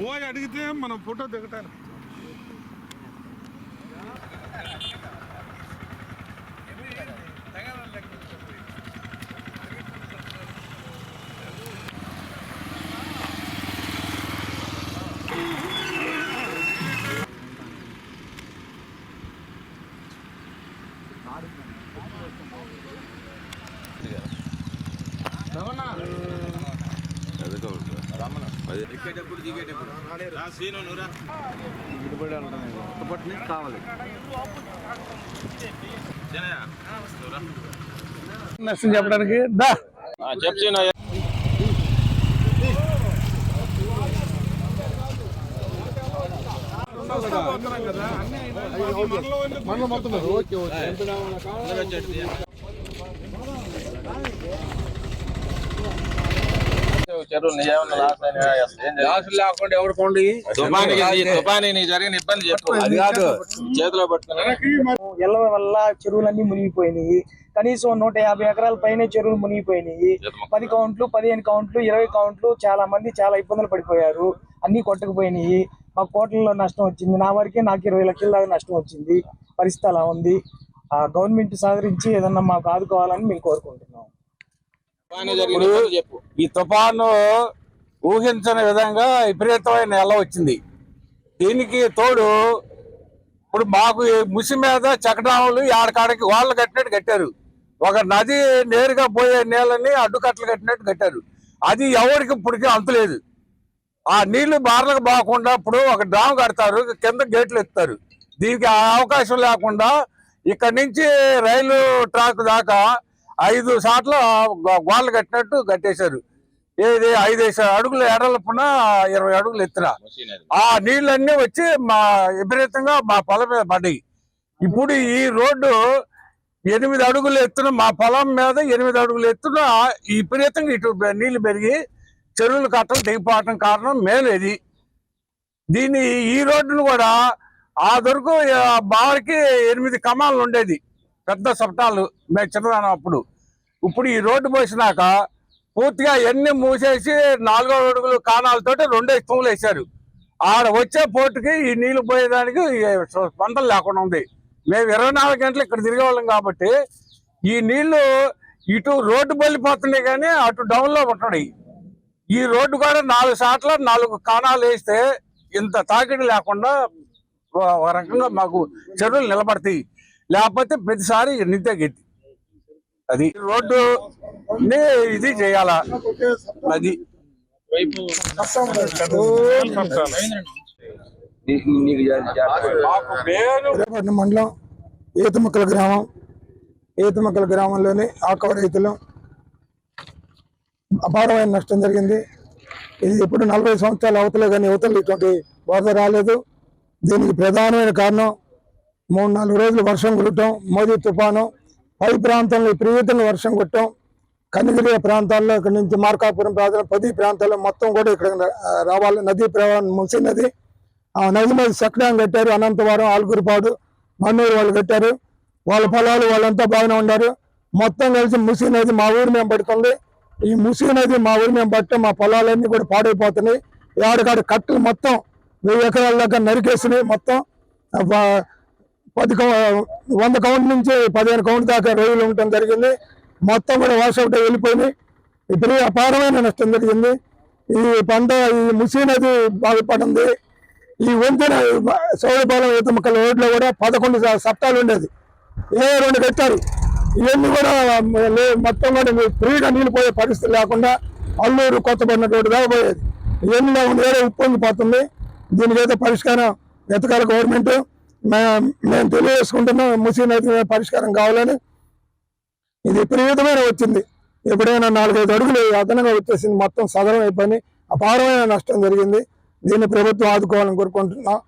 పోయి అడిగితే మనం ఫోటో దిగటానికి. ఎక్కేటప్పుడు దిగేటప్పుడు. చెప్పడానికి దా. చెప్పు మనలో మొత్తం ఓకే ఓకే. చెరువు నీకేమన్నా లాస్ అయినా ఏం జరిగింది? లేకుండా ఎవరు కొండి తుఫానికి నీ- తుఫానికి నీకు జరిగిన ఇబ్బంది చెప్పు. అది కాదు. చేతిలో పట్టుకుని ఎల్ల వల్ల చెరువులన్నీ మునిగిపోయినాయి. కనీసం నూట యాభై ఎకరాల పైనే చెరువులు మునిగిపోయినాయి. పది కౌంట్లు పదిహేను కౌంట్లు ఇరవై కౌంట్లు చాలా మంది చాలా ఇబ్బందులు పడిపోయారు. అన్ని కొట్టుకుపోయినాయి. మా కోట్లలో నష్టం వచ్చింది. నా వరకే నాకు ఇరవై లక్షల దాకా నష్టం వచ్చింది. పరిస్థితి అలా ఉంది. ఆ గవర్నమెంట్ సహకరించి ఏదన్నా మాకు ఆదుకోవాలని మేము కోరుకుంటున్నాం. చెప్పు. ఈ తుఫాను ఊహించని విధంగా విపరీతమైన నెల వచ్చింది. దీనికి తోడు ఇప్పుడు మాకు ముసి మీద చకడాములు ఆడకాడకి వాళ్ళు కట్టినట్టు కట్టారు. ఒక నది నేరుగా పోయే నీళ్ళని అడ్డుకట్టలు కట్టినట్టు కట్టారు. అది ఎవరికి ఇప్పటికీ అంతులేదు ఆ నీళ్ళు బార్లకు పోకుండా ఇప్పుడు ఒక డ్రామ్ కడతారు కింద గేట్లు ఎత్తారు దీనికి ఆ అవకాశం లేకుండా ఇక్కడ నుంచి రైలు ట్రాక్ దాకా ఐదు సార్లు గోళ్ళు కట్టినట్టు కట్టేశారు. ఏది ఐదు అడుగులు ఎడలపున ఇరవై అడుగులు ఎత్తున. ఆ నీళ్ళన్నీ వచ్చి మా విపరీతంగా మా పొలం మీద పడ్డాయి. ఇప్పుడు ఈ రోడ్డు ఎనిమిది అడుగులు ఎత్తున మా పొలం మీద ఎనిమిది అడుగులు ఎత్తున విపరీతంగా ఇటు నీళ్ళు పెరిగి చెరువులు కట్టలు దిగిపోవటం కారణం మేలు ఇది. దీన్ని ఈ రోడ్డును కూడా ఆ దొరకు బావకి ఎనిమిది కమాలు ఉండేది. పెద్ద సప్టాలు మేము చిన్నదానం అప్పుడు. ఇప్పుడు ఈ రోడ్డు పోసినాక పూర్తిగా ఎన్ని మూసేసి నాలుగో అడుగులు కాణాలతోటి రెండే తూములు వేశారు. ఆడ వచ్చే పోటుకి ఈ నీళ్ళు పోయేదానికి పంటలు లేకుండా ఉంది. మేము ఇరవై నాలుగు గంటలు ఇక్కడ తిరిగేవాళ్ళం కాబట్టి ఈ నీళ్ళు ఇటు రోడ్డు బలిపోతున్నాయి కానీ అటు డౌన్లో ఉంటున్నాయి ఈ రోడ్డు కూడా నాలుగు సాట్ల నాలుగు కాణాలు వేస్తే ఇంత తాకిడి లేకుండా ఒక రకంగా మాకు చెరువులు నిలబడతాయి. లేకపోతే ప్రతిసారి నిత్య గతి అది రోడ్డు ఇది చేయాలా? అది. మండలం ఈతముక్కల గ్రామం ఈతముక్కల గ్రామంలోని ఆకవ రైతులు అపారమైన నష్టం జరిగింది. ఇది ఇప్పుడు నలభై సంవత్సరాల అవతలే కానీ యువతలు ఇటువంటి వరద రాలేదు. దీనికి ప్రధానమైన కారణం మూడు నాలుగు రోజులు వర్షం కురటం మోదీ తుఫాను పై ప్రాంతంలో విపరీతంగా వర్షం కొట్టడం కనిగిరి ప్రాంతాల్లో ఇక్కడ నుంచి మార్కాపురం ప్రాంతం పది ప్రాంతాల్లో మొత్తం కూడా ఇక్కడ రావాలి. నదీ ప్రవాహం ముసి నది. ఆ నది మీద చక్రం కట్టారు అనంతవరం ఆలుగురిపాడు మన్నూరు వాళ్ళు కట్టారు. వాళ్ళ పొలాలు వాళ్ళంతా బాగానే ఉన్నారు మొత్తం కలిసి ముసి నది మా ఊరి మేము పడుతుంది. ఈ ముసి నది మా ఊరి మేము పట్టే మా పొలాలన్నీ కూడా పాడైపోతున్నాయి. ఏడకాడ కట్టలు మొత్తం వెయ్యి ఎకరాల దాకా నరికేసినాయి మొత్తం. పది కౌ- వంద కౌంట్ నుంచి పదిహేను కౌంట్ దాకా రొయ్యలు ఉండటం జరిగింది. మొత్తం కూడా వాషౌట్ వెళ్ళిపోయినాయి. ఇప్పుడు అపారమైన నష్టం జరిగింది. ఈ పంట ఈ ముసి నది బాధపడింది. ఈ వంతెన సౌరపాలెం ఈతముక్కల రోడ్లో కూడా పదకొండు సప్తాలు ఉండేది. ఏ రెండు కట్టారు. ఇవన్నీ కూడా మొత్తం కూడా ఫ్రీగా నీళ్ళు పోయే పరిస్థితి లేకుండా అల్లూరు కొత్తపడిన రోడ్డు దాకా పోయేది. ఇవన్నీ లేకుండా ఉప్పొంగిపోతుంది. దీనికైతే పరిష్కారం ఎతకాలి గవర్నమెంట్. మేము తెలియజేసుకుంటున్నాం ముసి నది పరిష్కారం కావాలని ఇది విపరీతమైన వచ్చింది. ఎప్పుడైనా నాలుగైదు అడుగులు అదనంగా వచ్చేసింది. మొత్తం సదనం అయిపోయి అపారమైన నష్టం జరిగింది. దీన్ని ప్రభుత్వం ఆదుకోవాలని కోరుకుంటున్నాం.